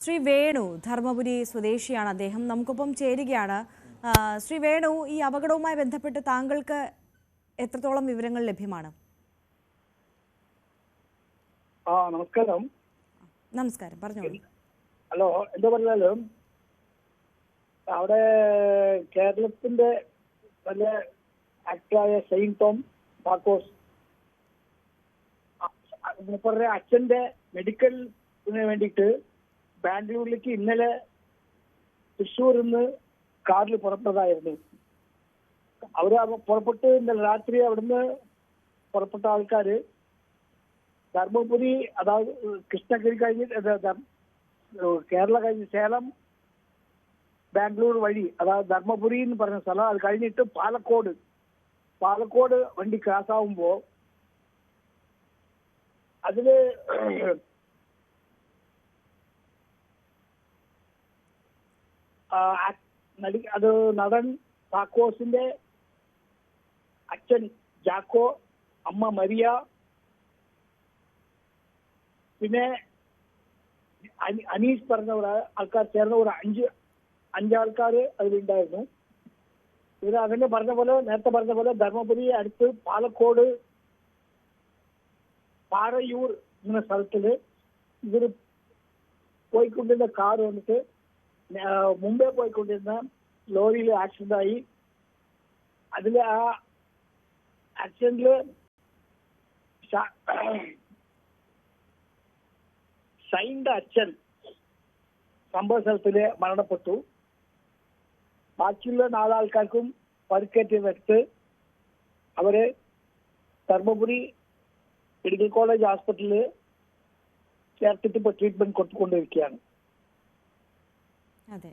ശ്രീ വേണു ധർമ്മപുരി സ്വദേശിയാണ് അദ്ദേഹം. നമുക്കൊപ്പം ചേരുകയാണ്. ശ്രീ വേണു ഈ അപകടവുമായി ബന്ധപ്പെട്ട് താങ്കൾക്ക് എത്രത്തോളം വിവരങ്ങൾ ലഭ്യമാണ്? ആ നമസ്കാരം. നമസ്കാരം പറഞ്ഞോളൂ. ഹലോ എന്താ പറഞ്ഞാലും അവിടെ കേരളത്തിന്റെ നല്ല ആക്ടറായ സെയിൻ ടോം മാർക്കോസ് പറഞ്ഞ അച്ഛന്റെ മെഡിക്കൽ വേണ്ടിയിട്ട് ബാംഗ്ലൂരിലേക്ക് ഇന്നലെ തൃശ്ശൂരിൽ നിന്ന് കാറിൽ പുറപ്പെട്ടതായിരുന്നു. അവർ അവ- പുറപ്പെട്ട് ഇന്നലെ രാത്രി അവിടുന്ന് പുറപ്പെട്ട ആൾക്കാര് ധർമ്മപുരി അതായത് കൃഷ്ണഗിരി കഴിഞ്ഞ് കേരള കഴിഞ്ഞ് സേലം ബാംഗ്ലൂർ വഴി അതായത് ധർമ്മപുരി എന്ന് പറഞ്ഞ സ്ഥലം അത് കഴിഞ്ഞിട്ട് പാലക്കോട്. പാലക്കോട് വണ്ടി ക്രാസ് ആവുമ്പോ അതിൽ ആ, ആ- നടി അത് നടൻ താക്കോസിന്റെ അച്ഛൻ ജാക്കോ അമ്മ മരിയ പിന്നെ അനി- അനീസ് പറഞ്ഞ ഒരു ആൾക്കാർ ചേർന്ന ഒരു അഞ്ച് അഞ്ചാൾക്കാർ അതിലുണ്ടായിരുന്നു. ഇവർ അതിനെ പറഞ്ഞ പോലെ നേരത്തെ പറഞ്ഞ പോലെ ധർമ്മപുരി അടുത്ത് പാലക്കോട് പാറയൂർ എന്ന സ്ഥലത്തിൽ ഇവർ പോയിക്കൊണ്ടിരുന്ന കാർ വന്നിട്ട് ആ, മുമ്പേ പോയിക്കൊണ്ടിരുന്ന ലോറിയിൽ ആക്സിഡന്റ് ആയി അതിൽ ആ ആക്സിഡന്റില് ഷ- ഷൈൻ്റെ അച്ഛൻ സംഭവ സ്ഥലത്തില് മരണപ്പെട്ടു ബാക്കിയുള്ള നാലാൾക്കാർക്കും പരിക്കേറ്റ് വെച്ച് അവര് ധർമ്മപുരി മെഡിക്കൽ കോളേജ് ഹോസ്പിറ്റലിൽ ചേർത്തിട്ട് ഇപ്പൊ ട്രീറ്റ്മെന്റ് കൊടുത്തുകൊണ്ടിരിക്കുകയാണ് അതെ.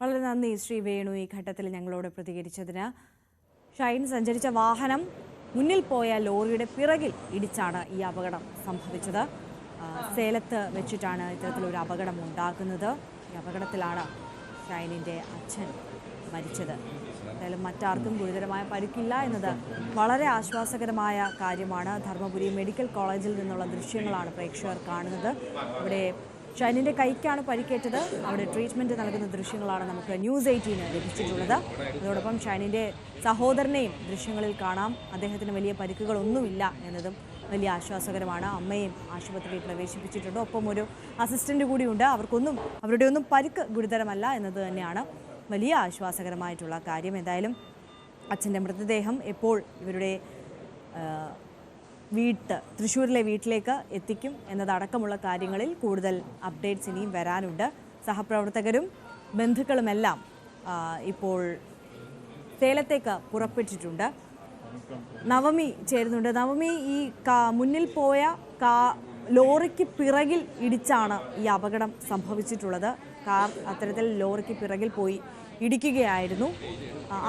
വളരെ നന്ദി ശ്രീ വേണു ഈ ഘട്ടത്തിൽ ഞങ്ങളോട് പ്രതികരിച്ചതിന്. ഷൈൻ സഞ്ചരിച്ച വാഹനം മുന്നിൽ പോയ ലോറിയുടെ പിറകിൽ ഇടിച്ചാണ് ഈ അപകടം സംഭവിച്ചത്. സേലത്ത് വെച്ചിട്ടാണ് ഇത്തരത്തിലൊരു അപകടം ഉണ്ടാകുന്നത്. ഈ അപകടത്തിലാണ് ഷൈനിന്റെ അച്ഛൻ മരിച്ചത്. എന്തായാലും മറ്റാർക്കും ഗുരുതരമായ പരിക്കില്ല എന്നത് വളരെ ആശ്വാസകരമായ കാര്യമാണ്. ധർമ്മപുരി മെഡിക്കൽ കോളേജിൽ നിന്നുള്ള ദൃശ്യങ്ങളാണ് പ്രേക്ഷകർ കാണുന്നത്. ഇവിടെ ഷൈനിന്റെ കൈക്കാണ് പരിക്കേറ്റത്. അവിടെ ട്രീറ്റ്മെന്റ് നൽകുന്ന ദൃശ്യങ്ങളാണ് നമുക്ക് ന്യൂസ് എയ്റ്റീന് ലഭിച്ചിട്ടുള്ളത്. അതോടൊപ്പം ഷൈനിന്റെ സഹോദരനെയും ദൃശ്യങ്ങളിൽ കാണാം. അദ്ദേഹത്തിന് വലിയ പരിക്കുകളൊന്നുമില്ല എന്നതും വലിയ ആശ്വാസകരമാണ്. അമ്മയും ആശുപത്രിയിൽ പ്രവേശിപ്പിച്ചിട്ടുണ്ട്. ഒപ്പം ഒരു അസിസ്റ്റന്റ് കൂടിയുണ്ട്. അവർക്കൊന്നും അവരുടെ ഒന്നും പരിക്ക് ഗുരുതരമല്ല എന്നത് തന്നെയാണ് വലിയ ആശ്വാസകരമായിട്ടുള്ള കാര്യം. എന്തായാലും അച്ഛന്റെ മൃതദേഹം എപ്പോൾ ഇവരുടെ വീട്ട് തൃശ്ശൂരിലെ വീട്ടിലേക്ക് എത്തിക്കും എന്നതടക്കമുള്ള കാര്യങ്ങളിൽ കൂടുതൽ അപ്ഡേറ്റ്സ് ഇനിയും വരാനുണ്ട്. സഹപ്രവർത്തകരും ബന്ധുക്കളുമെല്ലാം ഇപ്പോൾ സേലത്തേക്ക് പുറപ്പെട്ടിട്ടുണ്ട്. നവമി ചേരുന്നുണ്ട്. നവമി ഈ മുന്നിൽ പോയ കാ ലോറിക്ക് പിറകിൽ ഇടിച്ചാണ് ഈ അപകടം സംഭവിച്ചിട്ടുള്ളത്. കാർ അത്തരത്തിൽ ലോറിക്ക് പിറകിൽ പോയി ഇടിക്കുകയായിരുന്നു.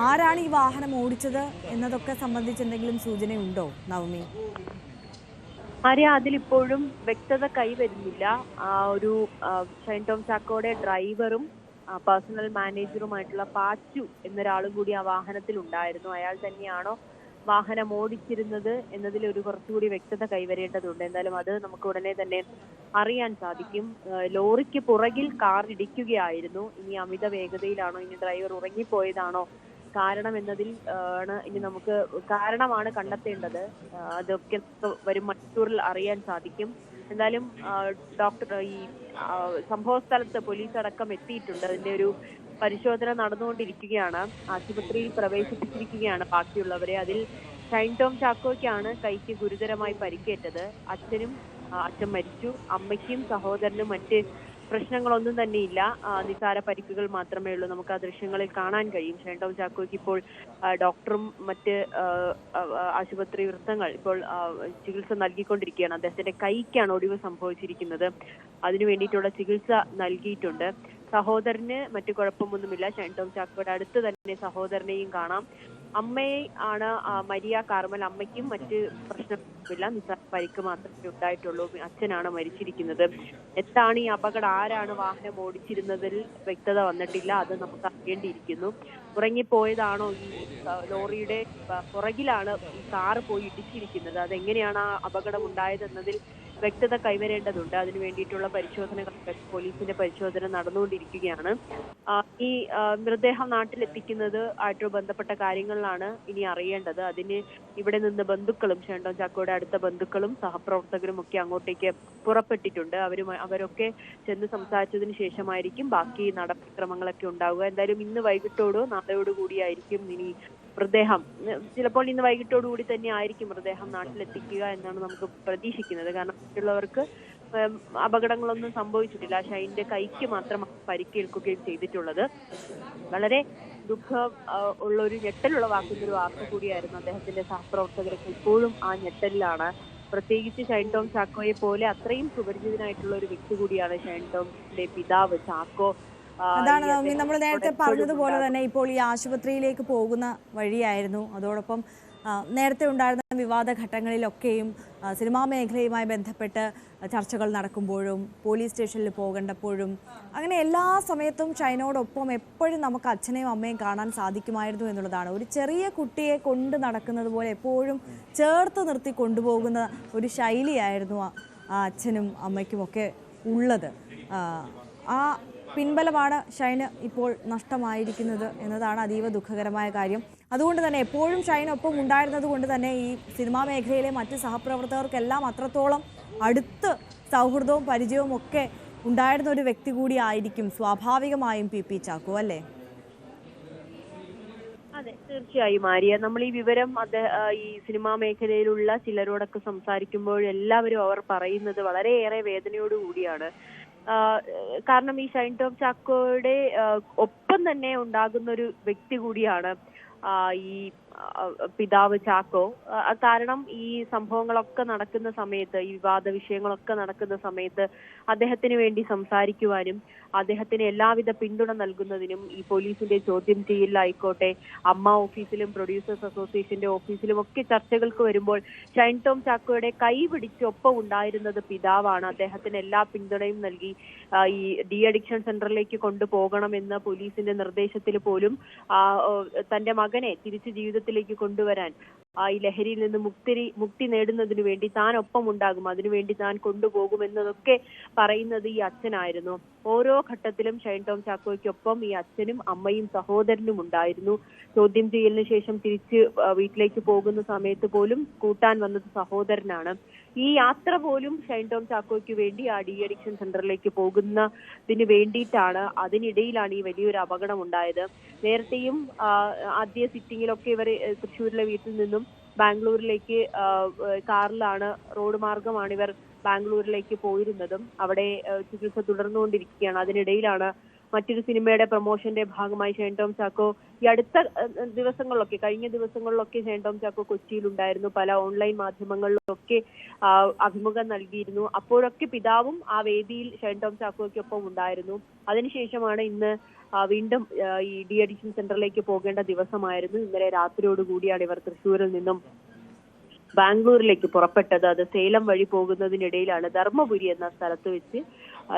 ആരാണ് ഈ വാഹനം ഓടിച്ചത് എന്നതൊക്കെ സംബന്ധിച്ച് എന്തെങ്കിലും സൂചനയുണ്ടോ നവമി? ആര്യ അതിലിപ്പോഴും വ്യക്തത കൈവരുന്നില്ല. ഒരു ഷൈൻ ടോം ചാക്കോയുടെ ഡ്രൈവറും പേഴ്സണൽ മാനേജറുമായിട്ടുള്ള പാച്ചു എന്നൊരാളും കൂടി ആ വാഹനത്തിൽ ഉണ്ടായിരുന്നു അയാൾ തന്നെയാണോ വാഹനം ഓടിച്ചിരുന്നത് എന്നതിൽ ഒരു കുറച്ചുകൂടി വ്യക്തത കൈവരേണ്ടതുണ്ട്. എന്തായാലും അത് നമുക്ക് ഉടനെ തന്നെ അറിയാൻ സാധിക്കും. ലോറിക്ക് പുറകിൽ കാർ ഇടിക്കുകയായിരുന്നു. ഇനി അമിത വേഗതയിലാണോ ഇനി ഡ്രൈവർ ഉറങ്ങിപ്പോയതാണോ കാരണം എന്നതിൽ ആണ് ഇനി നമുക്ക് കാരണമാണ് കണ്ടെത്തേണ്ടത്. അതൊക്കെ വരും മണിക്കൂറിൽ അറിയാൻ സാധിക്കും. എന്തായാലും ഡോക്ടർ ഈ സംഭവ സ്ഥലത്ത് പോലീസ് അടക്കം എത്തിയിട്ടുണ്ട്. അതിന്റെ ഒരു പരിശോധന നടന്നുകൊണ്ടിരിക്കുകയാണ്. ആശുപത്രിയിൽ പ്രവേശിപ്പിച്ചിരിക്കുകയാണ് ബാക്കിയുള്ളവരെ. അതിൽ ഷൈൻ ടോം ചാക്കോയ്ക്കാണ് കൈക്ക് ഗുരുതരമായി പരിക്കേറ്റത്. അച്ഛനും അച്ഛൻ മരിച്ചു. അമ്മയ്ക്കും സഹോദരനും മറ്റ് പ്രശ്നങ്ങളൊന്നും തന്നെ ഇല്ല നിസാര പരിക്കുകൾ മാത്രമേ ഉള്ളൂ. നമുക്ക് ആ ദൃശ്യങ്ങളിൽ കാണാൻ കഴിയും. ഷൈൻ ടോം ചാക്കോയ്ക്ക് ഇപ്പോൾ ഡോക്ടറും മറ്റ് ആശുപത്രി വൃത്തങ്ങൾ ഇപ്പോൾ ചികിത്സ നൽകിക്കൊണ്ടിരിക്കുകയാണ്. അദ്ദേഹത്തിന്റെ കൈക്കാണ് ഒടിവ് സംഭവിച്ചിരിക്കുന്നത്. അതിനു വേണ്ടിയിട്ടുള്ള ചികിത്സ നൽകിയിട്ടുണ്ട്. സഹോദരന് മറ്റു കുഴപ്പമൊന്നുമില്ല. ഷൈൻ ടോം ചാക്കോയുടെ അടുത്ത് തന്നെ സഹോദരനെയും കാണാം. അമ്മയെ ആണ് മരിയ കാർമൽ അമ്മയ്ക്കും മറ്റ് പ്രശ്നമില്ല. നിസാർ പരിക്ക് മാത്രമേ ഉണ്ടായിട്ടുള്ളൂ. അച്ഛനാണ് മരിച്ചിരിക്കുന്നത്. എന്താണ് ഈ അപകടം? ആരാണ് വാഹനം ഓടിച്ചിരുന്നതിൽ വ്യക്തത വന്നിട്ടില്ല. അത് നമുക്ക് അറിയേണ്ടിയിരിക്കുന്നു. ഉറങ്ങിപ്പോയതാണോ ഈ ലോറിയുടെ പുറകിലാണ് ഈ കാറ് പോയി ഇടിച്ചിരിക്കുന്നത്? അതെങ്ങനെയാണ് ആ അപകടം ഉണ്ടായതെന്നതിൽ വ്യക്തത കൈവരേണ്ടതുണ്ട്. അതിനു വേണ്ടിയിട്ടുള്ള പരിശോധനകൾ പോലീസിന്റെ പരിശോധന നടന്നുകൊണ്ടിരിക്കുകയാണ്. ഈ മൃതദേഹം നാട്ടിലെത്തിക്കുന്നത് ആയിട്ട് ബന്ധപ്പെട്ട കാര്യങ്ങളിലാണ് ഇനി അറിയേണ്ടത്. അതിന് ഇവിടെ നിന്ന് ബന്ധുക്കളും ചേണ്ടോ ചാക്കോയുടെ അടുത്ത ബന്ധുക്കളും സഹപ്രവർത്തകരും ഒക്കെ അങ്ങോട്ടേക്ക് പുറപ്പെട്ടിട്ടുണ്ട്. അവർ അവരൊക്കെ ചെന്ന് സംസാരിച്ചതിന് ശേഷമായിരിക്കും ബാക്കി നടപടിക്രമങ്ങളൊക്കെ ഉണ്ടാവുക. എന്തായാലും ഇന്ന് വൈകിട്ടോടോ നാളെയോടോ കൂടിയായിരിക്കും ഇനി മൃതദേഹം. ചിലപ്പോൾ ഇന്ന് വൈകിട്ടോടു കൂടി തന്നെ ആയിരിക്കും മൃതദേഹം നാട്ടിലെത്തിക്കുക എന്നാണ് നമുക്ക് പ്രതീക്ഷിക്കുന്നത്. കാരണം മറ്റുള്ളവർക്ക് അപകടങ്ങളൊന്നും സംഭവിച്ചിട്ടില്ല. ഷൈന്റെ കൈക്ക് മാത്രം പരിക്കേൽക്കുകയും ചെയ്തിട്ടുള്ളത്. വളരെ ദുഃഖം ഉള്ള ഒരു ഞെട്ടലുളവാക്കുന്ന ഒരു വാർത്ത കൂടിയായിരുന്നു അദ്ദേഹത്തിന്റെ സഹപ്രവർത്തകരൊക്കെ ഇപ്പോഴും ആ ഞെട്ടലിലാണ്. പ്രത്യേകിച്ച് ഷൈൻ ടോം ചാക്കോയെ പോലെ അത്രയും സുപരിചിതനായിട്ടുള്ള ഒരു വ്യക്തി കൂടിയാണ് ഷൈൻ ടോമിന്റെ പിതാവ് ചാക്കോ. അതാണ് നവമി നമ്മൾ നേരത്തെ പറഞ്ഞതുപോലെ തന്നെ ഇപ്പോൾ ഈ ആശുപത്രിയിലേക്ക് പോകുന്ന വഴിയായിരുന്നു. അതോടൊപ്പം നേരത്തെ ഉണ്ടായിരുന്ന വിവാദ ഘട്ടങ്ങളിലൊക്കെയും സിനിമാ മേഖലയുമായി ബന്ധപ്പെട്ട് ചർച്ചകൾ നടക്കുമ്പോഴും പോലീസ് സ്റ്റേഷനിൽ പോകേണ്ടപ്പോഴും അങ്ങനെ എല്ലാ സമയത്തും ചൈനയോടൊപ്പം എപ്പോഴും നമുക്ക് അച്ഛനെയും അമ്മയും കാണാൻ സാധിക്കുമായിരുന്നു എന്നുള്ളതാണ്. ഒരു ചെറിയ കുട്ടിയെ കൊണ്ട് നടക്കുന്നത് പോലെ എപ്പോഴും ചേർത്ത് നിർത്തി കൊണ്ടുപോകുന്ന ഒരു ശൈലിയായിരുന്നു ആ അച്ഛനും അമ്മയ്ക്കുമൊക്കെ ഉള്ളത്. ആ പിൻബലമാണ് ഷൈന് ഇപ്പോൾ നഷ്ടമായിരിക്കുന്നത് എന്നതാണ് അതീവ ദുഃഖകരമായ കാര്യം. അതുകൊണ്ട് തന്നെ എപ്പോഴും ഷൈൻ ഒപ്പം ഉണ്ടായിരുന്നത് കൊണ്ട് തന്നെ ഈ സിനിമാ മേഖലയിലെ മറ്റ് സഹപ്രവർത്തകർക്കെല്ലാം അത്രത്തോളം അടുത്ത് സൗഹൃദവും പരിചയവും ഒക്കെ ഉണ്ടായിരുന്ന ഒരു വ്യക്തി കൂടിയായിരിക്കും സ്വാഭാവികമായും പി പി ചാക്കോ അല്ലേ? അതെ തീർച്ചയായും ആര്യ. നമ്മൾ ഈ വിവരം അത് ഈ സിനിമാ മേഖലയിലുള്ള ചിലരോടൊക്കെ സംസാരിക്കുമ്പോൾ എല്ലാവരും അവർ പറയുന്നത് വളരെയേറെ വേദനയോട് കൂടിയാണ് ആ, കാരണം ഈ ഷൈൻ ടോം ചാക്കോയുടെ ഒപ്പം തന്നെ ഉണ്ടാകുന്ന ഒരു വ്യക്തി കൂടിയാണ് ഈ പിതാവ് ചാക്കോ കാരണം ഈ സംഭവങ്ങളൊക്കെ നടക്കുന്ന സമയത്ത് ഈ വിവാദ വിഷയങ്ങളൊക്കെ നടക്കുന്ന സമയത്ത് അദ്ദേഹത്തിന് വേണ്ടി സംസാരിക്കുവാനും അദ്ദേഹത്തിന് എല്ലാവിധ പിന്തുണ നൽകുന്നതിനും ഈ പോലീസിന്റെ ചോദ്യം ചെയ്യലായിക്കോട്ടെ അമ്മ ഓഫീസിലും പ്രൊഡ്യൂസേഴ്സ് അസോസിയേഷന്റെ ഓഫീസിലും ഒക്കെ ചർച്ചകൾക്ക് വരുമ്പോൾ ഷൈൻ ടോം ചാക്കോയുടെ കൈ പിടിച്ച് ഒപ്പം ഉണ്ടായിരുന്നത് പിതാവാണ്. അദ്ദേഹത്തിന് എല്ലാ പിന്തുണയും നൽകി ഈ ഡി അഡിക്ഷൻ സെന്ററിലേക്ക് കൊണ്ടുപോകണമെന്ന പോലീസിന്റെ നിർദ്ദേശത്തിൽ പോലും തന്റെ മകനെ തിരിച്ചു ജീവിതത്തിലേക്ക് കൊണ്ടുവരാൻ ഈ ലഹരിയിൽ നിന്ന് മുക്തി മുക്തി നേടുന്നതിന് വേണ്ടി താൻ ഒപ്പം ഉണ്ടാകും. അതിനുവേണ്ടി താൻ കൊണ്ടുപോകും എന്നതൊക്കെ പറയുന്നത് ഈ അച്ഛനായിരുന്നു. ഓരോ ഘട്ടത്തിലും ഷൈൻ ടോം ചാക്കോയ്ക്കൊപ്പം ഈ അച്ഛനും അമ്മയും സഹോദരനും ഉണ്ടായിരുന്നു. ചോദ്യം ചെയ്യലിന് ശേഷം തിരിച്ച് വീട്ടിലേക്ക് പോകുന്ന സമയത്ത് പോലും കൂട്ടാൻ വന്നത് സഹോദരനാണ്. ഈ യാത്ര പോലും ഷൈൻ ടോം ചാക്കോയ്ക്ക് വേണ്ടി ആ ഡി അഡിക്ഷൻ സെന്ററിലേക്ക് പോകുന്നതിന് വേണ്ടിയിട്ടാണ് അതിനിടയിലാണ് ഈ വലിയൊരു അപകടം ഉണ്ടായത് നേരത്തെയും ആദ്യ സിറ്റിങ്ങിലൊക്കെ ഇവർ തൃശ്ശൂരിലെ വീട്ടിൽ നിന്നും ബാംഗ്ലൂരിലേക്ക് കാറിലാണ് റോഡ് മാർഗമാണ് ഇവർ ബാംഗ്ലൂരിലേക്ക് പോയിരുന്നതും. അവിടെ ചികിത്സ തുടർന്നുകൊണ്ടിരിക്കുകയാണ്. അതിനിടയിലാണ് മറ്റൊരു സിനിമയുടെ പ്രൊമോഷന്റെ ഭാഗമായി ഷൈൻ ടോം ചാക്കോ ഈ അടുത്ത ദിവസങ്ങളിലൊക്കെ കഴിഞ്ഞ ദിവസങ്ങളിലൊക്കെ ഷൈൻ ടോം ചാക്കോ കൊച്ചിയിലുണ്ടായിരുന്നു പല ഓൺലൈൻ മാധ്യമങ്ങളിലൊക്കെ അഭിമുഖം നൽകിയിരുന്നു. അപ്പോഴൊക്കെ പിതാവും ആ വേദിയിൽ ഷൈൻ ടോം ചാക്കോയ്ക്കൊപ്പം ഉണ്ടായിരുന്നു. അതിനുശേഷമാണ് ഇന്ന് വീണ്ടും ഈ ഡി അഡിക്ഷൻ സെന്ററിലേക്ക് പോകേണ്ട ദിവസമായിരുന്നു. ഇന്നലെ രാത്രിയോടുകൂടിയാണ് ഇവർ തൃശ്ശൂരിൽ നിന്നും ബാംഗ്ലൂരിലേക്ക് പുറപ്പെട്ടത്. അത് സേലം വഴി പോകുന്നതിനിടയിലാണ്. ധർമ്മപുരി എന്ന സ്ഥലത്ത് വെച്ച്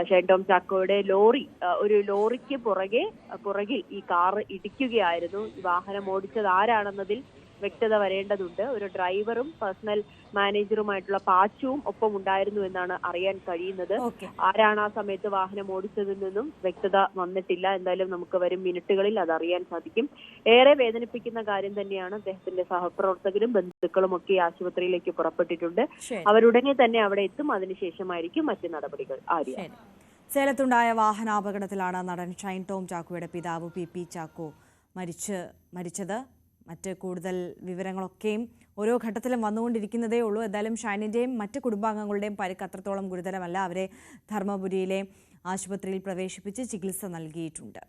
ഷൈൻ ടോം ചാക്കോയുടെ ലോറി ഒരു ലോറിക്ക് പുറകെ പുറകിൽ ഈ കാർ ഇടിക്കുകയായിരുന്നു. വാഹനം ഓടിച്ചത് ആരാണെന്നതിൽ വ്യക്തത വരേണ്ടതുണ്ട്. ഒരു ഡ്രൈവറും പേഴ്സണൽ മാനേജറുമായിട്ടുള്ള പാച്ചുവും ഒപ്പം ഉണ്ടായിരുന്നു എന്നാണ് അറിയാൻ കഴിയുന്നത്. ആരാണ് ആ സമയത്ത് വാഹനം ഓടിച്ചതിൽ നിന്നും വ്യക്തത വന്നിട്ടില്ല. എന്തായാലും നമുക്ക് വരും മിനിറ്റുകളിൽ അത് അറിയാൻ സാധിക്കും. ഏറെ വേദനിപ്പിക്കുന്ന കാര്യം തന്നെയാണ് അദ്ദേഹത്തിന്റെ സഹപ്രവർത്തകരും ബന്ധുക്കളും ഒക്കെ ആശുപത്രിയിലേക്ക് പുറപ്പെട്ടിട്ടുണ്ട്. അവരുടനെ തന്നെ അവിടെ എത്തും. അതിനുശേഷമായിരിക്കും മറ്റു നടപടികൾ. ആര്യ. സേലത്തുണ്ടായ വാഹനാപകടത്തിലാണ് നടൻ ഷൈൻ ടോം ചാക്കോയുടെ പിതാവ് പി പി ചാക്കോ മരിച്ച് മരിച്ചത്. മറ്റ് കൂടുതൽ വിവരങ്ങളൊക്കെയും ഓരോ ഘട്ടത്തിലും വന്നുകൊണ്ടിരിക്കുന്നതേ ഉള്ളൂ. എന്തായാലും ഷൈനിന്റെയും മറ്റ് കുടുംബാംഗങ്ങളുടെയും പരിക്ക് അത്രത്തോളം ഗുരുതരമല്ല. അവരെ ധർമ്മപുരിയിലെ ആശുപത്രിയിൽ പ്രവേശിപ്പിച്ച് ചികിത്സ നൽകിയിട്ടുണ്ട്.